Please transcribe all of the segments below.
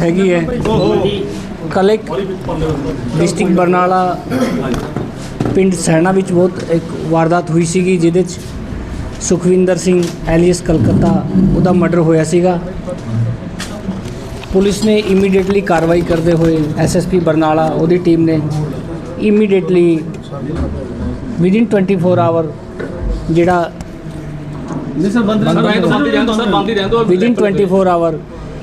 ਹੈਗੀ ਹੈ। ਕਲੇਕ ਡਿਸਟ੍ਰਿਕਟ ਬਰਨਾਲਾ ਪਿੰਡ ਸੈਣਾ ਵਿੱਚ ਬਹੁਤ ਇੱਕ ਵਾਰਦਾਤ ਹੋਈ ਸੀਗੀ ਜਿਹਦੇ 'ਚ ਸੁਖਵਿੰਦਰ ਸਿੰਘ ਐਲੀਅਸ ਕਲਕੱਤਾ ਉਹਦਾ ਮਰਡਰ ਹੋਇਆ ਸੀਗਾ। ਪੁਲਿਸ ਨੇ ਇਮੀਡੀਏਟਲੀ ਕਾਰਵਾਈ ਕਰਦੇ ਹੋਏ ਐਸਐਸਪੀ ਬਰਨਾਲਾ ਉਹਦੀ ਟੀਮ ਨੇ ਇਮੀਡੀਏਟਲੀ ਵਿਦਿਨ 24 ਆਵਰ ਜਿਹੜਾ ਨਹੀਂ ਸਰ ਬੰਦ ਰਹਿਣ ਦੋ ਸਰ ਬੰਦ ਹੀ ਰਹਿਣ ਦੋ ਵਿਦਿਨ 24 ਆਵਰ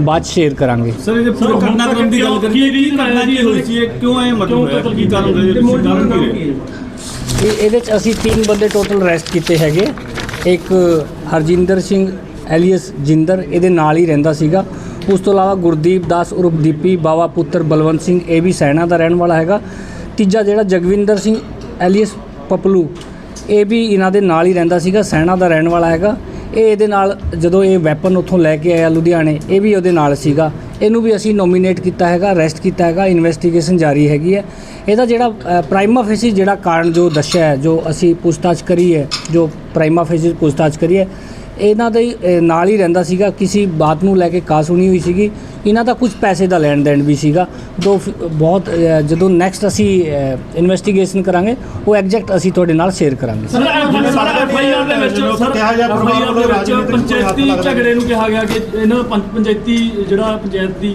ਬਾਅਦ 'ਚ ਸ਼ੇਅਰ ਕਰਾਂਗੇ। ਸਰ ਇਹ ਪੂਰਾ ਘਟਨਾਕ੍ਰਮ ਦੀ ਗੱਲ ਕਰੀਏ ਕੀ ਘਟਨਾ ਜੀ? ਹੋਈ ਸੀ? ਇਹ ਕਿਉਂ ਐ ਮਤਲਬ ਹੋਇਆ ਕੀ ਕਾਰਨ ਰਹੇ ਕਾਰਨ ਕੀ ਰਹੇ? ਇਹ ਇਹਦੇ 'ਚ ਅਸੀਂ ਤਿੰਨ ਬੰਦੇ ਟੋਟਲ ਅਰੈਸਟ ਕੀਤੇ ਹੈਗੇ। ਇੱਕ ਹਰਜਿੰਦਰ ਸਿੰਘ ਐਲੀਅਸ ਜਿੰਦਰ ਇਹਦੇ ਨਾਲ ਹੀ ਰਹਿੰਦਾ ਸੀਗਾ। ਉਸ ਤੋਂ ਇਲਾਵਾ ਗੁਰਦੀਪ ਦਾਸ ਉਰਫ ਦੀਪੀ ਬਾਵਾ ਪੁੱਤਰ ਬਲਵੰਤ ਸਿੰਘ ਇਹ ਵੀ ਸੈਨਾ ਦਾ ਰਹਿਣ ਵਾਲਾ ਹੈਗਾ। ਤੀਜਾ ਜਿਹੜਾ ਜਗਵਿੰਦਰ ਸਿੰਘ ਐਲੀਅਸ ਪਪਲੂ ਇਹ ਵੀ ਇਹਨਾਂ ਦੇ ਨਾਲ ਹੀ ਰਹਿੰਦਾ ਸੀਗਾ ਸੈਨਾ ਦਾ ਰਹਿਣ ਵਾਲਾ ਹੈਗਾ। ਇਹ ਇਹਦੇ ਨਾਲ ਜਦੋਂ ਇਹ ਵੈਪਨ ਉੱਥੋਂ ਲੈ ਕੇ ਆਇਆ ਲੁਧਿਆਣੇ, ਇਹ ਵੀ ਉਹਦੇ ਨਾਲ ਸੀਗਾ। ਇਹਨੂੰ ਵੀ ਅਸੀਂ ਨੋਮੀਨੇਟ ਕੀਤਾ ਹੈਗਾ ਅਰੈਸਟ ਕੀਤਾ ਹੈਗਾ ਇਨਵੈਸਟੀਗੇਸ਼ਨ ਜਾਰੀ ਹੈਗੀ ਹੈ। ਇਹਦਾ ਜਿਹੜਾ ਪ੍ਰਾਈਮਾ ਫੇਸੀ ਜਿਹੜਾ ਕਾਰਨ ਜੋ ਦੱਸਿਆ ਜੋ ਅਸੀਂ ਪੁੱਛਤਾਛ ਕਰੀ ਹੈ, ਜੋ ਪ੍ਰਾਈਮਾ ਫੇਸੀ ਪੁੱਛਤਾਛ ਕਰੀ ਹੈ। ਇਹਨਾਂ ਦੇ ਨਾਲ ਹੀ ਰਹਿੰਦਾ ਸੀਗਾ ਕਿਸੇ ਬਾਤ ਨੂੰ ਲੈ ਕੇ ਕਾਸ ਸੁਣੀ ਹੋਈ ਸੀਗੀ। ਇਹਨਾਂ ਦਾ ਕੁਝ ਪੈਸੇ ਦਾ ਲੈਣ ਦੇਣ ਵੀ ਸੀਗਾ। ਦੋ ਬਹੁਤ ਜਦੋਂ ਨੈਕਸਟ ਅਸੀਂ ਇਨਵੈਸਟੀਗੇਸ਼ਨ ਕਰਾਂਗੇ ਉਹ ਐਗਜ਼ੈਕਟ ਅਸੀਂ ਤੁਹਾਡੇ ਨਾਲ ਸ਼ੇਅਰ ਕਰਾਂਗੇ। ਸਰ ਐਫਆਈਆਰ ਦੇ ਵਿੱਚ ਸਰ FIR ਦੇ ਵਿੱਚ ਰਾਜਨੀਤਿਕ ਪੰਚਾਇਤੀ ਝਗੜੇ ਨੂੰ ਕਿਹਾ ਗਿਆ ਕਿ ਇਹਨਾਂ ਪੰਚਾਇਤੀ ਜਿਹੜਾ ਪੰਚਾਇਤ ਦੀ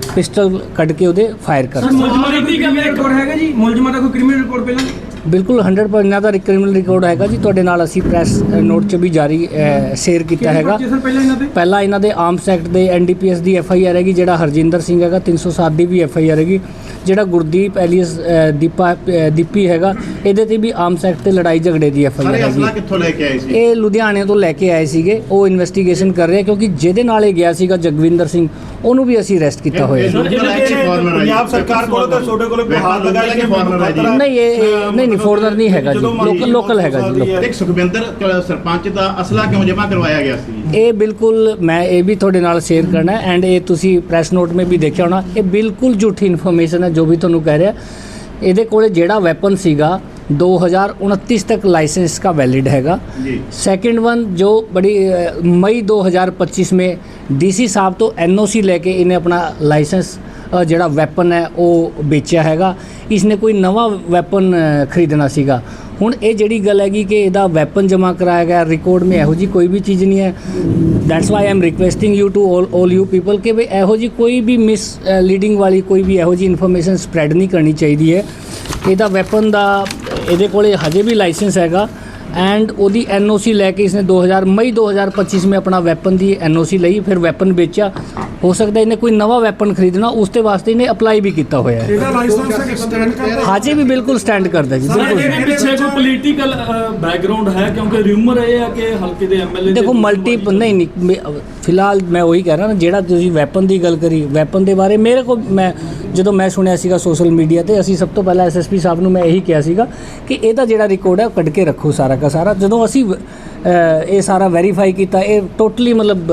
ਪਿਸਟਲ ਕੱਢ ਕੇ ਉਹਦੇ ਫਾਇਰ ਕਰ ਦਿੱਤਾ। ਮੁਲਜ਼ਮਾਂ ਦੀ ਗੱਲ ਰਿਕਾਰਡ ਹੈਗਾ ਜੀ? ਮੁਲਜ਼ਮਾਂ ਦਾ ਕੋਈ ਕ੍ਰਿਮੀਨਲ ਰਿਕਾਰਡ ਪਹਿਲਾਂ? ਬਿਲਕੁਲ 100% ਇਹਨਾਂ ਦਾ ਕ੍ਰਿਮੀਨਲ ਰਿਕਾਰਡ ਹੈਗਾ ਜੀ। ਤੁਹਾਡੇ ਨਾਲ ਅਸੀਂ ਪ੍ਰੈਸ ਨੋਟ 'ਚ ਵੀ ਜਾਰੀ ਸ਼ੇਅਰ ਕੀਤਾ ਹੈਗਾ। ਸਰ ਪਹਿਲਾਂ ਇਹਨਾਂ ਤੇ? ਪਹਿਲਾਂ ਇਹਨਾਂ ਦੇ ਆਰਮਸ ਐਕਟ ਦੇ ਐਨਡੀਪੀਐਸ ਦੀ ਐਫ ਆਈ ਆਰ ਹੈਗੀ ਜਿਹੜਾ ਹਰਜਿੰਦਰ ਸਿੰਘ ਹੈਗਾ 307 ਦੀ ਵੀ ਐਫ ਆਈ ਆਰ ਹੈਗੀ। ਜਿਹੜਾ ਗੁਰਦੀਪ ਐਲੀਅਸ ਦੀਪਾ ਦੀਪੀ ਹੈਗਾ ਇਹਦੇ ਤੇ ਵੀ ਆਰਮਸ ਐਕਟ ਤੇ ਲੜਾਈ ਝਗੜੇ ਦੀ ਐਫ ਆਈ ਸਾਰੇ ਆਰ ਹੈਗੀ ਕਿੱਥੋਂ ਲੈ ਕੇ ਆਏ ਸੀ? ਇਹ ਲੁਧਿਆਣੇ ਤੋਂ ਲੈ ਕੇ ਆਏ ਸੀਗੇ। ਉਹ ਇਨਵੈਸਟੀਗੇਸ਼ਨ ਕਰ ਰਹੇ ਆ ਕਿਉਂਕਿ ਜਿਹਦੇ ਨਾਲ ਇਹ ਗਿਆ ਸੀਗਾ ਜਗਵਿੰਦਰ ਸਿੰਘ ਉਹਨੂੰ ਵੀ ਅਸੀਂ ਅਰੈਸਟ ਕੀਤਾ ਹੋਇਆ ਹੈ। ਪੰਜਾਬ ਸਰਕਾਰ ਕੋਲ ਤਾਂ ਤੁਹਾਡੇ ਕੋਲ ਕੋਈ ਹਾਲ ਲਗਾ ਲੈ ਕੇ ਫਾਰਮਰ ਹੈ ਜੀ। ਨਹੀਂ ਇਹ ਇਹ- ਨਹੀਂ ਨਹੀਂ ਫੋਰਨਰ ਨਹੀਂ ਹੈਗਾ ਜੀ। ਲੋਕਲ ਲੋਕਲ ਹੈਗਾ ਜੀ ਲੋਕਲ ਇੱਕ ਸੁਖਵਿੰਦਰ ਕ- ਸਰਪੰਚ ਦਾ ਅਸਲਾ ਕਿਉਂ ਜਮ੍ਹਾਂ ਕਰਵਾਇਆ ਗਿਆ ਸੀ? ਇਹ ਬਿਲਕੁਲ ਮੈਂ ਇਹ ਵੀ ਤੁਹਾਡੇ ਨਾਲ ਸ਼ੇਅਰ ਕਰਨਾ ਹੈ ਐਂਡ ਇਹ ਤੁਸੀਂ ਪ੍ਰੈਸ ਨੋਟ ਮੇ ਵੀ ਦੇਖਿਆ ਹੋਣਾ ਇਹ ਬਿਲਕੁਲ ਝੂਠੀ ਇਨਫੋਰਮੇਸ਼ਨ ਹੈ ਜੋ ਵੀ ਤੁਹਾਨੂੰ ਕਹਿ ਰਿਹਾ। ਇਹਦੇ ਕੋਲੇ ਜਿਹੜਾ ਵੈਪਨ ਸੀਗਾ 2029 तक लाइसेंस का वैलिड हैगा। सेकंड वन जो बड़ी मई 2025 में ਡੀਸੀ ਸਾਹਿਬ ਤੋਂ ਐਨਓਸੀ ਲੈ ਕੇ ਇਹਨੇ ਆਪਣਾ ਲਾਇਸੈਂਸ ਜਿਹੜਾ ਵੈਪਨ ਹੈ ਉਹ ਵੇਚਿਆ ਹੈਗਾ ਇਸਨੇ ਕੋਈ ਨਵਾਂ ਵੈਪਨ ਖਰੀਦਣਾ ਸੀਗਾ ਹੁਣ ਇਹ ਜਿਹੜੀ ਗੱਲ ਹੈਗੀ ਕਿ ਇਹਦਾ ਵੈਪਨ ਜਮ੍ਹਾਂ ਕਰਾਇਆ ਗਿਆ ਰਿਕਾਰਡ ਮੇ ਇਹੋ ਜੀ ਕੋਈ ਵੀ ਚੀਜ਼ ਨਹੀਂ ਹੈ that's why I am requesting you to all all you people ਕਿ ਵੀ ਇਹੋ ਜੀ ਕੋਈ ਵੀ ਮਿਸ ਲੀਡਿੰਗ ਵਾਲੀ ਕੋਈ ਵੀ ਇਹੋ ਜੀ ਇਨਫੋਰਮੇਸ਼ਨ ਸਪਰੈਡ ਨਹੀਂ ਕਰਨੀ ਚਾਹੀਦੀ ਹੈ ਇਹਦਾ ਵੈਪਨ ਦਾ ਇਹਦੇ ਕੋਲੇ ਹਜੇ ਵੀ ਲਾਇਸੈਂਸ ਹੈਗਾ। ਐਂਡ ਉਹਦੀ ਐਨਓਸੀ ਲੈ ਕੇ ਇਸਨੇ 2000 ਮਈ 2025 ਵਿੱਚ ਆਪਣਾ ਵੈਪਨ ਦੀ ਐਨਓਸੀ ਲਈ ਫਿਰ ਵੈਪਨ ਵੇਚਿਆ। ਹੋ ਸਕਦਾ ਇਹਨੇ ਕੋਈ ਨਵਾਂ ਵੈਪਨ ਖਰੀਦਣਾ ਉਸ ਤੇ ਵਾਸਤੇ ਇਹਨੇ ਅਪਲਾਈ ਵੀ ਕੀਤਾ ਹੋਇਆ ਹੈ। ਇਹਦਾ ਲਾਇਸੈਂਸ ਸਟੈਂਡ ਕਰਦਾ? ਹਾਜੀ ਵੀ ਬਿਲਕੁਲ ਸਟੈਂਡ ਕਰਦਾ ਜੀ ਬਿਲਕੁਲ। ਇਹਦੇ ਪਿੱਛੇ ਕੋਈ ਪੋਲੀਟੀਕਲ ਬੈਕਗ੍ਰਾਉਂਡ ਹੈ? ਕਿਉਂਕਿ ਰਿਊਮਰ ਇਹ ਆ ਕਿ ਹਲਕੇ ਦੇ ਐਮਐਲਏ ਦੇਖੋ ਮਲਟੀ ਨਹੀਂ ਨਹੀਂ ਫਿਲਹਾਲ ਮੈਂ ਉਹੀ ਕਹਿ ਰਿਹਾ ਨਾ ਜਿਹੜਾ ਤੁਸੀਂ ਵੈਪਨ ਦੀ ਗੱਲ ਕਰੀ ਵੈਪਨ ਦੇ ਬਾਰੇ ਮੇਰੇ ਕੋਲ ਮੈਂ ਜਦੋਂ ਮੈਂ ਸੁਣਿਆ ਸੀਗਾ ਸੋਸ਼ਲ ਮੀਡੀਆ ਤੇ ਅਸੀਂ ਸਭ ਤੋਂ ਪਹਿਲਾਂ ਐਸਐਸਪੀ ਸਾਹਿਬ ਨੂੰ ਮੈਂ ਇਹੀ ਕਿਹਾ ਸੀਗਾ ਕਿ ਇਹਦਾ ਜਿਹੜਾ ਰਿਕਾਰਡ ਹੈ ਉਹ ਕੱਢ ਕੇ ਰੱਖੋ ਸਾਰਾ ਦਾ ਸਾਰਾ। ਜਦੋਂ ਅਸੀਂ ਇਹ ਸਾਰਾ ਵੈਰੀਫਾਈ ਕੀਤਾ, ਇਹ ਟੋਟਲੀ ਮਤਲਬ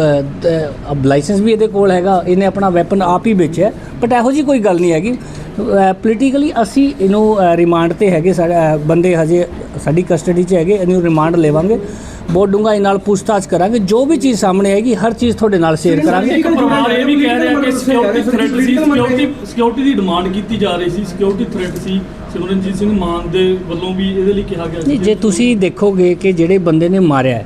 ਅਬ ਲਾਇਸੈਂਸ ਵੀ ਇਹਦੇ ਕੋਲ ਹੈਗਾ। ਇਹਨੇ ਆਪਣਾ ਵੈਪਨ ਆਪ ਹੀ ਵੇਚਿਆ। ਬਟ ਇਹੋ ਜੀ ਕੋਈ ਗੱਲ ਨਹੀਂ ਹੈਗੀ। ਪੋਲੀਟੀਕਲੀ ਅਸੀਂ ਇਹਨੂੰ ਰਿਮਾਂਡ ਤੇ ਹੈਗੇ ਸਾਡਾ ਬੰਦੇ ਹਜੇ ਸਾਡੀ ਕਸਟਡੀ 'ਚ ਹੈਗੇ ਇਹਨੂੰ ਰਿਮਾਂਡ ਲੈਵਾਂਗੇ। ਬਹੁਤ ਡੂੰਘਾਈ ਨਾਲ ਪੁੱਛਤਾਛ ਕਰਾਂਗੇ। ਜੋ ਵੀ ਚੀਜ਼ ਸਾਹਮਣੇ ਆਏਗੀ ਹਰ ਚੀਜ਼ ਤੁਹਾਡੇ ਨਾਲ ਸ਼ੇਅਰ ਕਰਾਂਗੇ। ਇੱਕ ਪਰਿਵਾਰ ਇਹ ਵੀ ਕਹਿ ਰਿਹਾ ਕਿ ਸਿਕਿਉਰਿਟੀ ਥ੍ਰੈਟ ਸੀ ਸਿਕਿਉਰਿਟੀ ਸਿਕਿਉਰਿਟੀ ਦੀ ਡਿਮਾਂਡ ਕੀਤੀ ਜਾ ਰਹੀ ਸੀ ਸਿਕਿਉਰਿਟੀ ਥ੍ਰੈਟ ਸੀ। ਸਿਮਰਨਜੀਤ ਸਿੰਘ ਮਾਨ ਦੇ ਵੱਲੋਂ ਵੀ ਇਹਦੇ ਲਈ ਕਿਹਾ ਗਿਆ ਸੀ ਜੇ ਤੁਸੀਂ ਦੇਖੋਗੇ ਕਿ ਜਿਹੜੇ ਬੰਦੇ ਨੇ ਮਾਰਿਆ ਹੈ,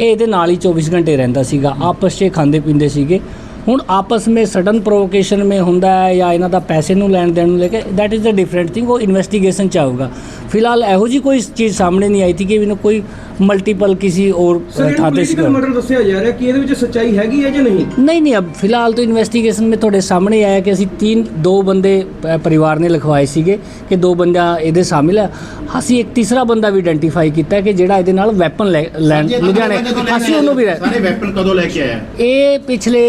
ਇਹ ਇਹਦੇ ਨਾਲ ਹੀ 24 ਘੰਟੇ ਰਹਿੰਦਾ ਸੀਗਾ। ਆਪਸ 'ਚ ਖਾਂਦੇ ਪੀਂਦੇ ਸੀਗੇ। ਹੁਣ ਆਪਸ ਵਿੱਚ ਸਡਨ ਪ੍ਰੋਵੋਕੇਸ਼ਨ ਮੇ ਹੁੰਦਾ ਹੈ ਜਾਂ ਇਹਨਾਂ ਦਾ ਪੈਸੇ ਨੂੰ ਲੈਣ ਦੇਣ ਨੂੰ ਲੈ ਕੇ that is the different thing ਉਹ ਇਨਵੈਸਟੀਗੇਸ਼ਨ ਚ ਆਊਗਾ। ਫਿਲਹਾਲ ਇਹੋ ਜੀ ਕੋਈ ਚੀਜ਼ ਸਾਹਮਣੇ ਨਹੀਂ ਆਈ ਸੀ ਕਿ ਇਹਨੂੰ ਕੋਈ ਮਲਟੀਪਲ ਕਿਸੇ ਹੋਰ ਥਾਂ ਤੇ ਸੀ ਮਰਡਰ ਦੱਸਿਆ ਜਾ ਰਿਹਾ ਕਿ ਇਹਦੇ ਵਿੱਚ ਸੱਚਾਈ ਹੈਗੀ ਹੈ ਜਾਂ ਨਹੀਂ? ਨਹੀਂ ਨਹੀਂ ਅਬ ਫਿਲਹਾਲ ਤਾਂ ਇਨਵੈਸਟੀਗੇਸ਼ਨ ਮੇ ਤੁਹਾਡੇ ਸਾਹਮਣੇ ਆਇਆ ਕਿ ਅਸੀਂ ਤਿੰਨ ਦੋ ਬੰਦੇ ਪਰਿਵਾਰ ਨੇ ਲਿਖਵਾਏ ਸੀਗੇ ਕਿ ਦੋ ਬੰਦਾ ਇਹਦੇ ਸ਼ਾਮਿਲ ਹੈ। ਅਸੀਂ ਇੱਕ ਤੀਸਰਾ ਬੰਦਾ ਵੀ ਆਇਡੈਂਟੀਫਾਈ ਕੀਤਾ ਕਿ ਜਿਹੜਾ ਇਹਦੇ ਨਾਲ ਵੈਪਨ ਲੈ ਲੈਣ ਲੁਧਿਆਣੇ ਅਸੀਂ ਉਹਨੂੰ ਵੀ ਸਾਰੇ ਵੈਪਨ ਕਦੋਂ ਲੈ ਕੇ ਆਇਆ ਇਹ ਪਿਛਲੇ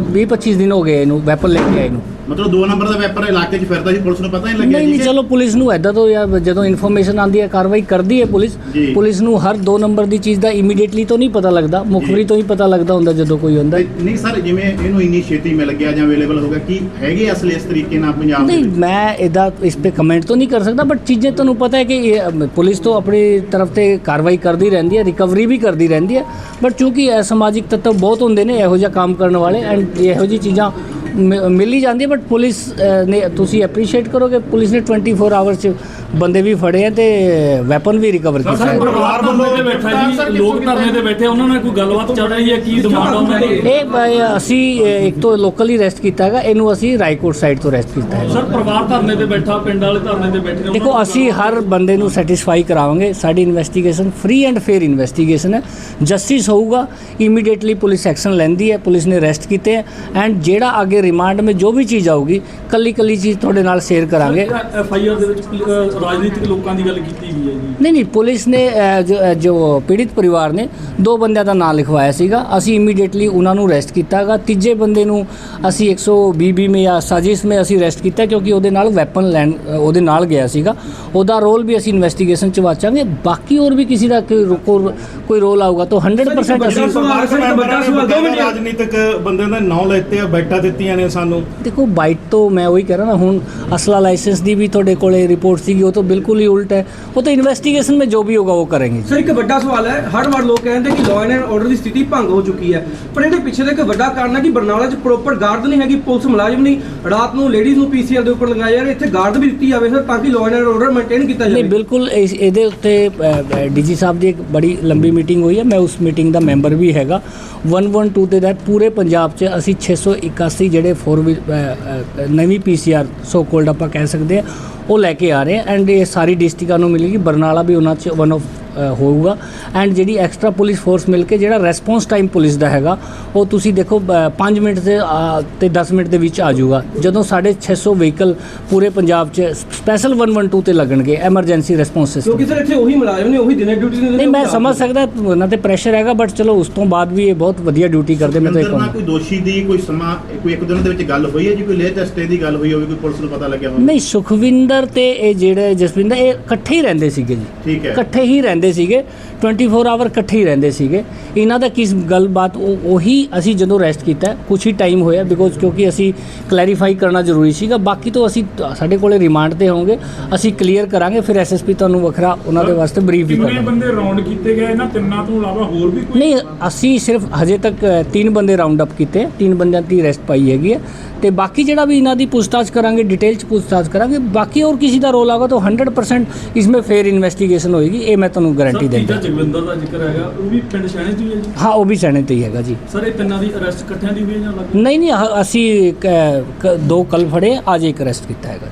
20 25 ਦਿਨ ਹੋ ਗਏ ਇਹਨੂੰ ਵੈਪਨ ਲੈ ਕੇ ਆਏ ਨੂੰ। ਮਤਲਬ ਦੋ ਨੰਬਰ ਦਾ ਵੈਪਨ ਇਲਾਕੇ 'ਚ ਫਿਰਦਾ ਸੀ ਪੁਲਿਸ ਨੂੰ ਪਤਾ ਨਹੀਂ ਲੱਗਿਆ ਨਹੀਂ ਨਹੀਂ ਚਲੋ ਪੁਲਿਸ ਨੂੰ ਐਦਾਂ ਤੋਂ ਜਾਂ ਜਦੋਂ ਇਨਫੋਰਮੇਸ਼ਨ ਆਉਂਦੀ ਹੈ ਕਾਰਵਾਈ ਕਰਦੀ ਹੈ ਪੁਲਿਸ ਜੀ। ਪੁਲਿਸ ਨੂੰ ਹਰ ਦੋ ਨੰਬਰ ਦੀ ਚੀਜ਼ ਦਾ ਇਮੀਡੀਏਟਲੀ ਤਾਂ ਨਹੀਂ ਪਤਾ ਲੱਗਦਾ ਮੁਖਬਰੀ ਤੋਂ ਹੀ ਪਤਾ ਲੱਗਦਾ ਹੁੰਦਾ ਜਦੋਂ ਕੋਈ ਹੁੰਦਾ ਨਹੀਂ ਸਰ ਜਿਵੇਂ ਇਹਨੂੰ ਇੰਨੀ ਛੇਤੀ ਮਿਲ ਗਿਆ ਜਾਂ ਅਵੇਲੇਬਲ ਹੋ ਗਿਆ ਕੀ ਹੈਗੇ ਅਸਲ ਇਸ ਤਰੀਕੇ ਨਾਲ ਪੰਜਾਬ ਨਹੀਂ? ਮੈਂ ਇਹਦਾ ਇਸ ਤੇ ਕਮੈਂਟ ਤਾਂ ਨਹੀਂ ਕਰ ਸਕਦਾ ਬਟ ਚੀਜ਼ਾਂ ਤੁਹਾਨੂੰ ਪਤਾ ਹੈ ਕਿ ਇਹ, ਪੁਲਿਸ ਤੋਂ ਆਪਣੀ ਤਰਫ ਤੇ ਕਾਰਵਾਈ ਕਰਦੀ ਰਹਿੰਦੀ ਹੈ ਰਿਕਵਰੀ ਵੀ ਕਰਦੀ ਰਹਿੰਦੀ ਹੈ ਬਟ ਚੂੰਕਿ ਅਸਮਾਜਿਕ ਤੱਤਵ ਬਹੁਤ ਹੁੰਦੇ ਨੇ ਇਹੋ ਜਿਹਾ ਕੰਮ ਕਰਨ ਵਾਲੇ ਐਂਡ ਇਹੋ ਜਿਹੀ ਚੀਜ਼ਾਂ ਮਿਲ ਹੀ ਜਾਂਦੀ ਹੈ ਬਟ ਪੁਲਿਸ ਨੇ ਤੁਸੀਂ ਐਪਰੀਸ਼ੀਏਟ ਕਰੋਗੇ ਪੁਲਿਸ ਨੇ 24 ਆਵਰਸ ਚ ਬੰਦੇ ਵੀ ਫੜੇ ਆ ਤੇ ਵੈਪਨ ਵੀ ਰਿਕਵਰ ਕੀਤਾ ਸਰ ਹੈ। ਪਰਿਵਾਰ ਵੱਲੋਂ ਤੇ ਬੈਠਾ ਜੀ ਲੋਕ ਧਰਨੇ ਤੇ ਬੈਠੇ ਉਹਨਾਂ ਨਾਲ ਕੋਈ ਗੱਲਬਾਤ ਚੱਲ ਰਹੀ ਹੈ ਕੀ ਡਿਮਾਂਡ ਉਹਨਾਂ ਦੀ ਇਹ ਅਸੀਂ ਇੱਕ ਤੋਂ ਲੋਕਲੀ ਅਰੈਸਟ ਕੀਤਾ ਹੈਗਾ ਇਹਨੂੰ ਅਸੀਂ ਰਾਏਕੋਟ ਸਾਈਡ ਤੋਂ ਅਰੈਸਟ ਕੀਤਾ ਹੈ। ਸਰ ਪਰਿਵਾਰ ਧਰਨੇ ਤੇ ਬੈਠਾ ਪਿੰਡ ਵਾਲੇ ਧਰਨੇ ਤੇ ਬੈਠੇ ਦੇਖੋ ਅਸੀਂ ਹਰ ਬੰਦੇ ਨੂੰ ਸੈਟੀਸਫਾਈ ਕਰਾਵਾਂਗੇ ਸਾਡੀ investigation free and fair investigation ਹੈ। ਜਸਟਿਸ ਹੋਊਗਾ ਇਮੀਡੀਏਟਲੀ ਪੁਲਿਸ ਐਕਸ਼ਨ ਲੈਂਦੀ ਹੈ ਪੁਲਿਸ ਨੇ ਅਰੈਸਟ ਕੀਤੇ ਹੈ ਐਂਡ ਜਿਹੜਾ ਅੱਗੇ ਰਿਮਾਂਡ ਵਿੱਚ ਜੋ ਵੀ ਚੀਜ਼ ਆਊਗੀ ਕੱਲੀ ਕੱਲੀ ਚੀਜ਼ ਤੁਹਾਡੇ ਨਾਲ ਸ਼ੇਅਰ ਕਰਾਂਗੇ। ਐਫ ਆਈ ਆਰ ਦੇ ਵਿੱਚ ਅ, ਰਾਜਨੀਤਿਕ ਲੋਕਾਂ ਦੀ ਗੱਲ ਕੀਤੀ ਗਈ ਹੈ ਜੀ। ਨਹੀਂ ਨਹੀਂ ਪੁਲਿਸ ਨੇ ਅ, ਜੋ ਅ, ਜੋ ਪੀੜਿਤ ਪਰਿਵਾਰ ਨੇ ਦੋ ਬੰਦਿਆਂ ਦਾ ਨਾਮ ਲਿਖਵਾਇਆ ਸੀਗਾ। ਅਸੀਂ ਇਮੀਡੀਏਟਲੀ ਉਹਨਾਂ ਨੂੰ ਅਰੈਸਟ ਕੀਤਾਗਾ। ਤੀਜੇ ਬੰਦੇ ਨੂੰ ਅਸੀਂ 120 ਬੀ ਮੇ ਜਾਂ ਸਾਜ਼ਿਸ਼ ਮੇ ਅਸੀਂ ਅਰੈਸਟ ਕੀਤਾ ਕਿਉਂਕਿ ਉਹਦੇ ਨਾਲ ਵੈਪਨ ਲੈਣ ਅ, ਉਹਦੇ ਨਾਲ ਗਿਆ ਸੀਗਾ। ਉਹਦਾ ਰੋਲ ਵੀ ਅਸੀਂ ਇਨਵੈਸਟੀਗੇਸ਼ਨ ਚ ਵਾਚਾਂਗੇ। ਬਾਕੀ ਹੋਰ ਵੀ ਕਿਸੇ ਦਾ ਕੋਈ ਰੋ- ਕੋਈ- ਕੋਈ ਰੋਲ ਆਊਗਾ ਤਾਂ 100% ਅਸੀਂ ਸਵਾਲ ਸਰ ਇੱਕ ਵੱਡਾ ਸਵਾਲ ਦੋ ਮਿੰਟ ਰਾਜਨੀਤਿਕ ਬੰਦੇ ਦੇ ਨਾਂ ਲੈਤੇ ਆ ਬੈਠਾ ਦਿੱਤੀਆਂ ਨੇ ਸਾਨੂੰ। ਦੇਖੋ ਬਾਈਟ ਤੋਂ ਮੈਂ ਉਹੀ ਕਹਿ ਰਿਹਾ ਨਾ ਹੁਣ ਅਸਲਾ ਲਾਇਸੈਂਸ ਦੀ ਵੀ ਤੁਹਾਡੇ ਕੋਲੇ ਰਿਪੋਰਟ ਸੀਗੀ ਉਹ ਤਾਂ ਬਿਲਕੁਲ ਹੀ ਉਲਟ ਹੈ। ਉਹ ਤਾਂ ਇਨਵੈਸਟੀਗੇਸ਼ਨ ਵਿੱਚ ਜੋ ਵੀ ਹੋਗਾ ਉਹ ਕਰਾਂਗੇ। ਸਰ ਇੱਕ ਵੱਡਾ ਸਵਾਲ ਹੈ ਹਰ ਵਾਰ ਲੋਕ ਕਹਿੰਦੇ ਕਿ ਲਾਅ ਐਂਡ ਆਰਡਰ ਦੀ ਸਥਿਤੀ ਭੰਗ ਹੋ ਚੁੱਕੀ ਹੈ। ਪਰ ਇਹਦੇ ਪਿੱਛੇ ਦਾ ਇੱਕ ਵੱਡਾ ਕਾਰਨ ਹੈ ਕਿ ਬਰਨਾਲਾ 'ਚ ਪ੍ਰੋਪਰ ਗਾਰਡ ਨਹੀਂ ਹੈਗੀ ਪੁਲਿਸ ਮੁਲਾਜ਼ਮ ਨਹੀਂ। ਰਾਤ ਨੂੰ ਲੇਡੀਜ਼ ਨੂੰ ਪੀਸੀਆਰ ਦੇ ਉੱਪਰ ਲਗਾਇਆ ਜਾ ਰਿਹਾ ਇੱਥੇ ਗਾਰਡ ਵੀ ਦਿੱਤੀ ਜਾਵੇ ਸਰ ਤਾਂ ਕਿ ਲਾਅ ਐਂਡ ਆਰਡਰ ਮੇਨਟੇਨ ਕੀਤਾ ਨਹੀਂ ਜਾਵੇ ਬਿਲਕੁਲ ਇਸ- ਇਹਦੇ ਉੱਤੇ ਡੀਜੀ ਸਾਹਿਬ ਦੀ ਇੱਕ ਬੜੀ ਲੰਬੀ ਮੀਟਿੰਗ ਹੋਈ ਹੈ। ਮੈਂ ਉਸ ਮੀਟਿੰਗ ਦਾ ਮੈਂਬਰ ਵੀ ਹੈਗਾ। 112 ਤੇ that ਪੂਰੇ ਪੰਜਾਬ 'ਚ ਅਸੀਂ 681 ਜਿਹੜੇ 4 ਨਵੀਂ ਪੀਸੀਆਰ ਸੋ ਕੋਲਡ ਆਪਾਂ ਕਹਿ ਸਕਦੇ ਆ ਉਹ ਲੈ ਕੇ ਆ ਰਹੇ ਆ ਐਂਡ ਇਹ ਸਾਰੀ ਡਿਸਟ੍ਰਿਕਟਾਂ ਨੂੰ ਮਿਲੇਗੀ। ਬਰਨਾਲਾ ਵੀ ਉਹਨਾਂ 'ਚ ਵਨ ਆਫ ਹੋਊਗਾ। ਐਂਡ ਜਿਹੜੀ ਐਕਸਟਰਾ ਪੁਲਿਸ ਫੋਰਸ ਮਿਲ ਕੇ ਜਿਹੜਾ ਰੈਸਪੌਂਸ ਟਾਈਮ ਪੁਲਿਸ ਦਾ ਹੈਗਾ ਉਹ ਤੁਸੀਂ ਦੇਖੋ 5 ਮਿੰਟ ਦੇ ਤੇ 10 ਮਿੰਟ ਦੇ ਵਿੱਚ ਆ ਜਾਊਗਾ। ਜਦੋਂ ਸਾਡੇ 600 ਵਹੀਕਲ ਪੂਰੇ ਪੰਜਾਬ 'ਚ ਸਪੈਸ਼ਲ 112 ਤੇ ਲੱਗਣਗੇ ਐਮਰਜੈਂਸੀ ਰਿਸਪੌਂਸ ਸਿਸਟਮ ਕਿਉਂਕਿ ਸਰ ਇੱਥੇ ਉਹੀ ਮੁਲਾਜ਼ਮ ਨੇ ਉਹੀ ਦਿਨੇ ਡਿਊਟੀ ਨਹੀਂ ਮੈਂ ਸਮਝ ਸਕਦਾ ਉਹਨਾਂ ਤੇ ਪ੍ਰੈਸ਼ਰ ਹੈਗਾ ਬਟ ਚਲੋ ਉਸ ਤੋਂ ਬਾਅਦ ਵੀ ਇਹ ਬਹੁਤ ਵਧੀਆ ਡਿਊਟੀ ਕਰਦੇ ਮੈਂ ਤਾਂ ਇਹ ਕਹੂੰਗਾ। ਕੋਈ ਦੋਸ਼ੀ ਦੀ ਕੋਈ ਸਮਾਂ ਕੋਈ ਇੱਕ ਦਿਨ ਦੇ ਵਿੱਚ ਗੱਲ ਹੋਈ ਹੈ ਜੀ ਕੋਈ ਦਸਤੇ ਦੀ ਗੱਲ ਹੋਈ ਹੋਵੇ ਕੋਈ ਪੁਲਿਸ ਨੂੰ ਪਤਾ ਲੱਗਿਆ ਹੋਵੇ? ਨਹੀਂ ਸੁਖਵਿੰਦਰ ਤੇ ਇਹ ਜਿਹੜੇ ਜਸਵਿੰਦਰ ਇਹ ਇਕੱਠੇ ਹੀ ਰਹਿੰਦੇ ਸੀਗੇ ਜੀ। ਠੀਕ ਹੈ। ਇਕੱਠੇ ਹੀ ਰਹਿੰਦੇ ਸੀਗੇ। 24 ਆਵਰ ਇਕੱਠੇ ਹੀ ਰਹਿੰਦੇ ਸੀਗੇ। ਇਹਨਾਂ ਦਾ ਕਿਸ ਗੱਲਬਾਤ ਉਹ ਉਹੀ ਅਸੀਂ ਜਦੋਂ ਰੈਸਟ ਕੀਤਾ ਕੁਝ ਹੀ ਟਾਈਮ ਹੋਇਆ ਬਿਕੋਜ਼ ਕਿਉਂਕਿ ਅਸੀਂ ਕਲੈਰੀਫਾਈ ਕਰਨਾ ਜ਼ਰੂਰੀ ਸੀਗਾ। ਬਾਕੀ ਤੋਂ ਅਸੀਂ ਸਾਡੇ ਕੋਲੇ ਰਿਮਾਂਡ ਤੇ ਹੋਵਾਂਗੇ ਅਸੀਂ ਕਲੀਅਰ ਕਰਾਂਗੇ ਫਿਰ ਐਸਐਸਪੀ ਤੁਹਾਨੂੰ ਵੱਖਰਾ ਉਹਨਾਂ ਦੇ ਵਾਸਤੇ ਬਰੀਫ ਵੀ ਕਿੰਨੇ ਕਰਾਂਗੇ ਬੰਦੇ ਰਾਉਂਡ ਕੀਤੇ ਗਏ ਇਹਨਾਂ ਤਿੰਨਾਂ ਤੋਂ ਇਲਾਵਾ ਹੋਰ ਵੀ ਕੋਈ? ਨਹੀਂ ਅਸੀਂ ਸਿਰਫ ਹਜੇ ਤੱਕ ਤਿੰਨ ਬੰਦੇ ਰਾਉਂਡ ਅਪ ਕੀਤੇ। ਤਿੰਨ ਬੰਦਿਆਂ ਦੀ ਅਰੈਸਟ ਪਾਈ ਹੈਗੀ ਹੈ। ਤੇ ਬਾਕੀ ਜਿਹੜਾ ਵੀ ਇਹਨਾਂ ਦੀ ਪੁੱਛਤਾਛ ਕਰਾਂਗੇ ਡਿਟੇਲ ਚ ਪੁੱਛਤਾਛ ਕਰਾਂਗੇ ਬਾਕੀ ਹੋਰ ਕਿਸੇ ਦਾ ਰੋਲ ਆਗਾ ਤਾਂ 100% ਇਸਮੇ ਫੇਰ ਇਨਵੈਸਟੀਗੇਸ਼ਨ ਹੋਏਗੀ ਇਹ ਮੈਂ ਤੁਹਾਨੂੰ ਗਾਰੰਟੀ ਦਿੰਦਾ। ਜਗਵਿੰਦਰ ਦਾ ਜ਼ਿਕਰ ਹੈਗਾ ਉਹ ਵੀ ਪਿੰਡ ਸ਼ਹਿਣੇ ਤੋਂ ਹੀ ਹੈ ਜੀ? ਹਾਂ ਉਹ ਵੀ ਸੈਣੇ ਤੇ ਹੀ ਹੈਗਾ ਜੀ। ਸਰ ਇਹ ਤਿੰਨਾਂ ਦੀ ਅਰੈਸਟ ਇਕੱਠਿਆਂ ਦੀ ਹੋਈ ਹੈ ਜਾਂ ਅਲੱਗ? ਨਹੀਂ ਨਹੀਂ ਅਸੀਂ ਦੋ ਕੱਲ ਫੜੇ ਅੱਜ ਇੱਕ ਅਰੈਸਟ ਕੀਤਾ ਹੈਗਾ।